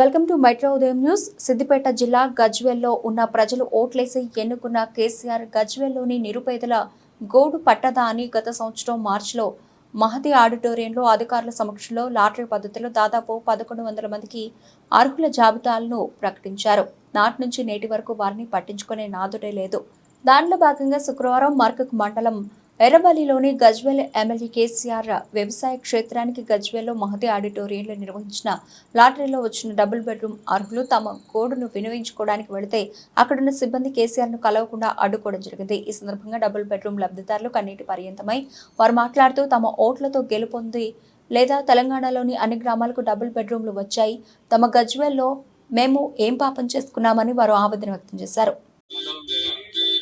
Welcome to మైట్రో ఉదయం news. Siddipet జిల్లా గజ్వేల్లో ఉన్న ప్రజలు ఓట్లేసి ఎన్నుకున్న కేసీఆర్ గజ్వేల్లోని నిరుపేదల గోడు పట్టదా అని గత సంవత్సరం మార్చిలో మహతి ఆడిటోరియంలో అధికారుల సమక్షంలో లాటరీ పద్ధతిలో దాదాపు పదకొండు వందల మందికి అర్హుల జాబితాలను ప్రకటించారు. నాటి నుంచి నేటి వరకు వారిని పట్టించుకునే నాదుడే లేదు. దానిలో భాగంగా శుక్రవారం మర్కక్ మండలం ఎర్రబల్లిలోని గజ్వెల్ ఎమ్మెల్యే కేసీఆర్ వ్యవసాయ క్షేత్రానికి గజ్వెల్లో మహతి ఆడిటోరియంలో నిర్వహించిన లాటరీలో వచ్చిన డబుల్ బెడ్రూమ్ అర్హులు తమ కోడును వినియోగించుకోవడానికి వెళితే అక్కడున్న సిబ్బంది కేసీఆర్ను కలవకుండా అడ్డుకోవడం జరిగింది. ఈ సందర్భంగా డబుల్ బెడ్రూమ్ లబ్ధిదారులు కన్నీటి పర్యంతమై వారు మాట్లాడుతూ తమ ఓట్లతో గెలుపొంది లేదా తెలంగాణలోని అన్ని గ్రామాలకు డబుల్ బెడ్రూమ్లు వచ్చాయి. తమ గజ్వెల్లో మేము ఏం పాపం చేసుకున్నామని వారు ఆవేదన వ్యక్తం చేశారు.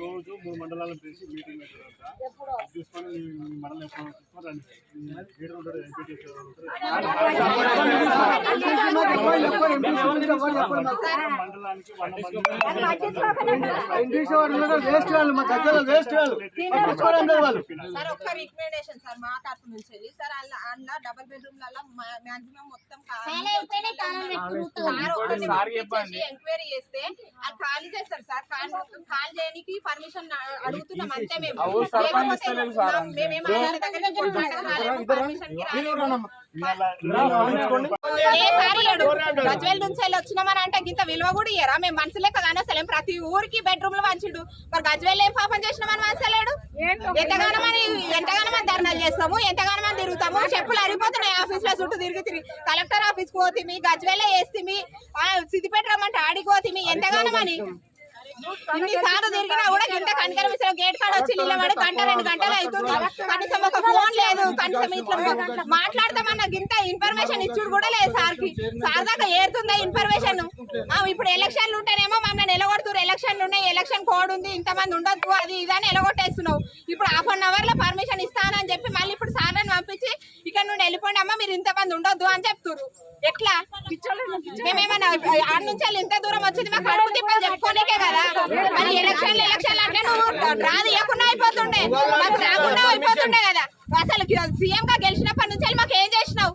రోజు మూడు మండలాలను పిలిచి మీటింగ్ చూసుకొని మండలం ఎప్పుడు లీడర్ ఉంటాడు మండలానికి వేస్ట్ వాళ్ళు మా వేస్ట్ వాళ్ళు సార్ ఒక్క రికమెండేషన్ సార్ మా నుంచి సార్ అలా డబుల్ బెడ్రూమ్లలో మాక్సిమం మొత్తం ఎంక్వైరీ చేస్తే అది ఖాళీ చేస్తారు సార్ ఖాళీ చేయడానికి పర్మిషన్ అడుగుతున్నాం అంతే మేము లేకపోతే మేమేం ఆయన దగ్గరికి పోయి మాట్లాడాలి, permission కి రాలేదు. ఏ సారి లేడు. గజ్వేల్ నుంచి వెళ్ళి వచ్చినామని అంటే ఇంత విలువ కూడా ఇయ్యరా మేము మనుషులే కదా అసలు ప్రతి ఊరికి బెడ్రూమ్లో మంచిడు మరి గజ్వేల్ ఏం పాపం చేసినామని మనసలేడు ఎంతగానో మంది ఎంతగానో మంది ధర్నాలు చేస్తాము ఎంతగానో మంది తిరుగుతాము. చెప్పులు అరిగిపోతున్నాయి ఆఫీస్లో చుట్టూ తిరిగి తిరిగి కలెక్టర్ ఆఫీస్ పోతిమి గజ్వేలే వేస్తిమి ఆ, సిద్దిపేట రమ్మంటే ఆడికి పోతిమి ఎంతగానో ఇన్ని సార్లు తిరిగినా కూడా ఇంత కనకరం ఇస్తారు గేట్ కాడ వచ్చి నిలబడి గంట రెండు గంటలు అవుతుంది కనీసం ఒక ఫోన్ లేదు కనీసం ఇట్లా మాట్లాడతామన్న ఇంత ఇన్ఫర్మేషన్ ఇచ్చుడు కూడా లేదు సార్కి సార్ దాకా ఏరుతుందా ఇన్ఫర్మేషన్ ఇప్పుడు ఎలక్షన్లు ఉంటేనేమో మమ్మల్ని నిలగొడుతున్నారు ఎలక్షన్లు ఉన్నాయి ఎలక్షన్ కోడ్ ఉంది ఇంతమంది ఉండొద్దు అది ఇదని నిలగొట్టేస్తున్నావు. ఇప్పుడు హాఫ్ అన్ అవర్లో పర్మిషన్ ఇస్తానని చెప్పి మళ్ళీ ఇప్పుడు సార్లను పంపించి ఇక్కడ నుండి వెళ్ళిపోండి అమ్మ మీరు ఇంతమంది ఉండొద్దు అని చెప్తున్నారు ఎట్లా? మేమేమన్నా ఆడ నుంచి వెళ్ళి ఇంత దూరం వచ్చింది మాకు కడుపు తిప్పని చెప్పుకోలేకే కదా. మరి ఎలక్షన్లు ఎలక్షన్లు అంటే నువ్వు డ్రా తీయకుండా అయిపోతుండే. మాకు రాకుండా అయిపోతుండే కదా. అసలు సీఎం గా గెలిచినప్పటి నుంచి వెళ్ళి మాకు ఏం చేసినావు?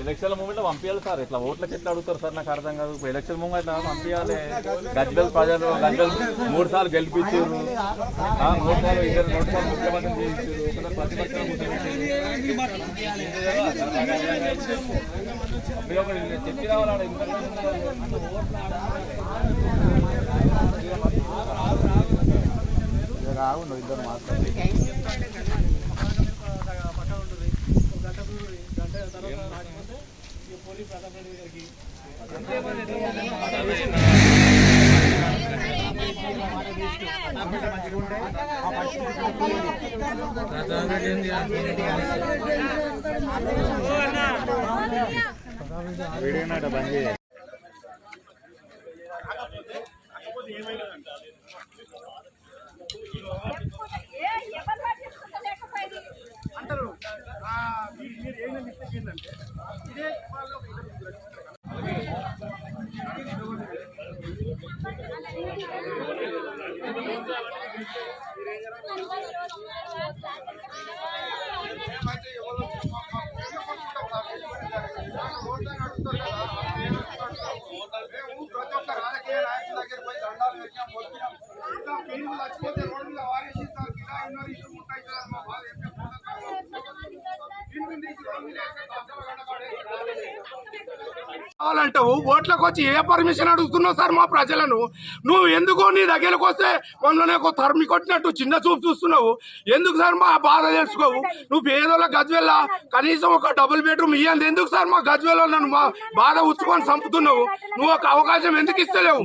ఎలక్షన్ మూమెంట్ పంపించాలి సార్. ఇట్లా ఓట్లకి ఎట్లా అడుగుతారు సార్? నాకు అర్థం కాదు. ఇప్పుడు ఎలక్షన్ మూమెంట్ పంపించాలి గజ్వెల్ ప్రజలు గజ్వెల్ మూడు సార్లు గెలిపించారు. ఆ, మూడు సార్లు ఇద్దరు రెండు సార్లు ముఖ్యమంత్రి చెప్పి రావాలి ఇద్దరు ఇద్దరు మాట్లాడారు వీడియో నాట అంటారు ముట్టాయి సార్ మా బాధ ఏం చెప్పుకుంటాం కావాలంటావు? ఓట్లకు వచ్చి ఏ పర్మిషన్ అడుగుతున్నావు సార్ మా ప్రజలను? నువ్వు ఎందుకు నీ దగ్గరకు వస్తే మొన్ననే ఒక తరిమి కొట్టినట్టు చిన్న చూపు చూస్తున్నావు. ఎందుకు సార్ మా బాధ తెలుసుకోవు? నువ్వు పేదోళ్ళ గజ్వెల్ల? కనీసం ఒక డబుల్ బెడ్రూమ్ ఇయ్యంది ఎందుకు సార్ మా గజ్వెల్లో నన్ను మా బాధ ఉచ్చుకొని చంపుతున్నావు? నువ్వు ఒక అవకాశం ఎందుకు ఇస్తలేవు?